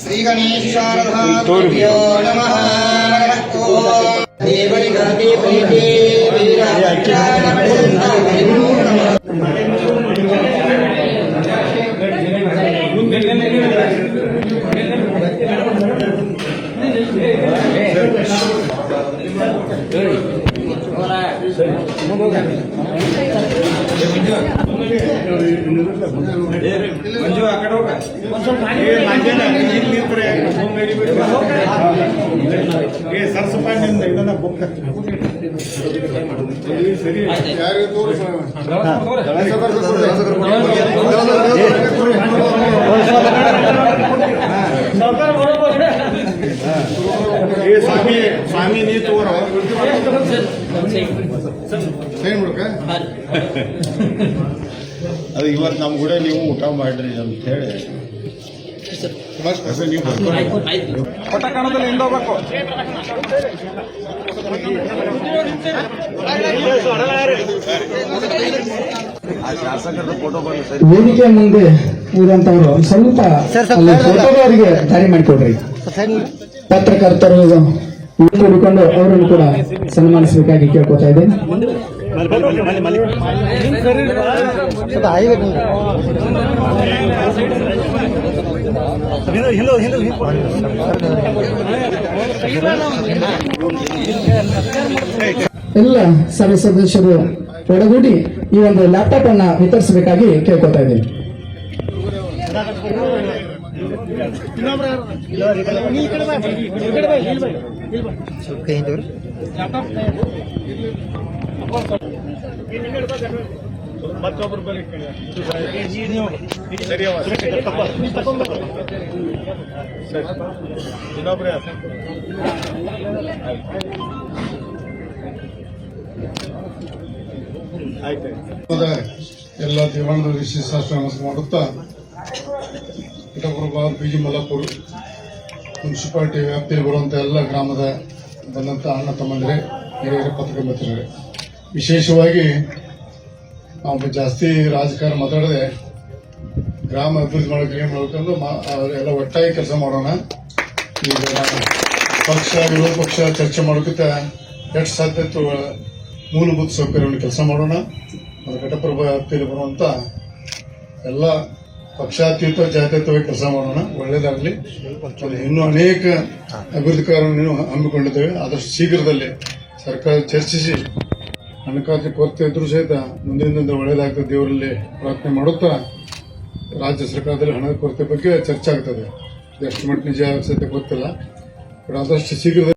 श्रीगणेशारदाभ्यो नमः देवनिगते प्रीते Hey. ಮಂಜು ಆ ಕಡೆ ಹೋಗ ಏ ಮಂಜನ ಇಲ್ಲಿ ಇದ್ರೆ ಮುಂಗಡಿ ಬಿಟ್ಟು ಏ ಸರ್ಸಪಾನಿಂದ ಇದನ್ನ ಬುಕ್ ಸರಿ ಯಾರಿಗೆ ಏ ಸ್ವಾಮಿ ಸ್ವಾಮಿ ನೀ ತೋರ ಸೈನ್ ಬಿಡ್ಕ ಅದು ಇವತ್ತು ನಮ್ಮ ಕೂಡ ನೀವು ಊಟ ಮಾಡ್ರಿ ಅಂತ ಹೇಳಿ. ಪಟ ಕಾಣದಲ್ಲಿ ಹಿಂದೆ ಹೋಗ್ಬೇಕು. ವೇದಿಕೆ ಮುಂದೆ ಇರುವಂತವರು ಸ್ವಲ್ಪ ಫೋಟೋದವರಿಗೆ ದಾರಿ ಮಾಡಿಕೊಡ್ರಿ. ಪತ್ರಕರ್ತರು ಕೂಡಿಕೊಂಡು ಅವರನ್ನು ಕೂಡ ಸನ್ಮಾನಿಸಬೇಕಾಗಿ ಕೇಳ್ಕೊತಾ ಇದೆ ಎಲ್ಲ ಸಭೆ ಸದಸ್ಯರು ಒಡಗೂಡಿ ಈ ಒಂದು ಲ್ಯಾಪ್ಟಾಪ್ ಅನ್ನ ವಿತರಿಸಬೇಕಾಗಿ ಕೇಳ್ಕೊತಾ ಇದ್ದೀನಿ. ಮತ್ತೊಬ್ರು ಬರೀ ಸರಿ ಇನ್ನೊಬ್ರೆ ಎಲ್ಲ ದೇವಾಂಗ ವಿಶೇಷ ಮಾಡುತ್ತಾ Pithapura P G Mallapur, municipality ವ್ಯಾಪ್ತಿಯಲ್ಲಿ ಬರುವಂಥ ಎಲ್ಲ ಗ್ರಾಮದ ಬಂದಂಥ ಅಣ್ಣ ತಮ್ಮಂದಿರೇ, ಹಿರಿಯರ, ಪತ್ರಿಕೆ ಮಿತ್ರರೇ. ವಿಶೇಷವಾಗಿ ನಾವು ಜಾಸ್ತಿ ರಾಜಕಾರಣ ಮಾತಾಡದೆ ಗ್ರಾಮ ಅಭಿವೃದ್ಧಿ ಮಾಡೋಕೆ ಏನು ಮಾಡ್ಕೊಂಡು ಎಲ್ಲ ಒಟ್ಟಾಗಿ ಕೆಲಸ ಮಾಡೋಣ. ಈಗ ಪಕ್ಷ, ವಿರೋಧ ಪಕ್ಷ ಚರ್ಚೆ ಮಾಡೋಕ್ಕಿಂತ ಎಷ್ಟು ಸಾಧ್ಯತೆ ಮೂಲಭೂತ ಸೌಕರ್ಯವನ್ನು ಕೆಲಸ ಮಾಡೋಣ. ಘಟಪ್ರಭಾ ವ್ಯಾಪ್ತಿಯಲ್ಲಿ ಬರುವಂಥ ಎಲ್ಲ ಪಕ್ಷಾತೀತ ಜಾತ್ಯತೀತವಾಗಿ ಕೆಲಸ ಮಾಡೋಣ. ಒಳ್ಳೇದಾಗಲಿ. ಇನ್ನೂ ಅನೇಕ ಅಭಿವೃದ್ಧಿ ಕಾರ್ಯಗಳನ್ನು ಹಮ್ಮಿಕೊಂಡಿದ್ದೇವೆ. ಆದಷ್ಟು ಶೀಘ್ರದಲ್ಲಿ ಸರ್ಕಾರ ಚರ್ಚಿಸಿ ಹಣಕಾಸು ಕೊರತೆ ಇದ್ರೂ ಸಹಿತ ಮುಂದಿನ ಒಳ್ಳೇದಾಗ್ತದೆ ದೇವರಲ್ಲಿ ಪ್ರಾರ್ಥನೆ ಮಾಡುತ್ತಾ ರಾಜ್ಯ ಸರ್ಕಾರದಲ್ಲಿ ಹಣದ ಕೊರತೆ ಬಗ್ಗೆ ಚರ್ಚೆ ಆಗ್ತದೆ. ಎಷ್ಟು ಮಟ್ಟ ನಿಜ ಸಹಿತ ಗೊತ್ತಿಲ್ಲ. ಆದಷ್ಟು ಶೀಘ್ರದಲ್ಲಿ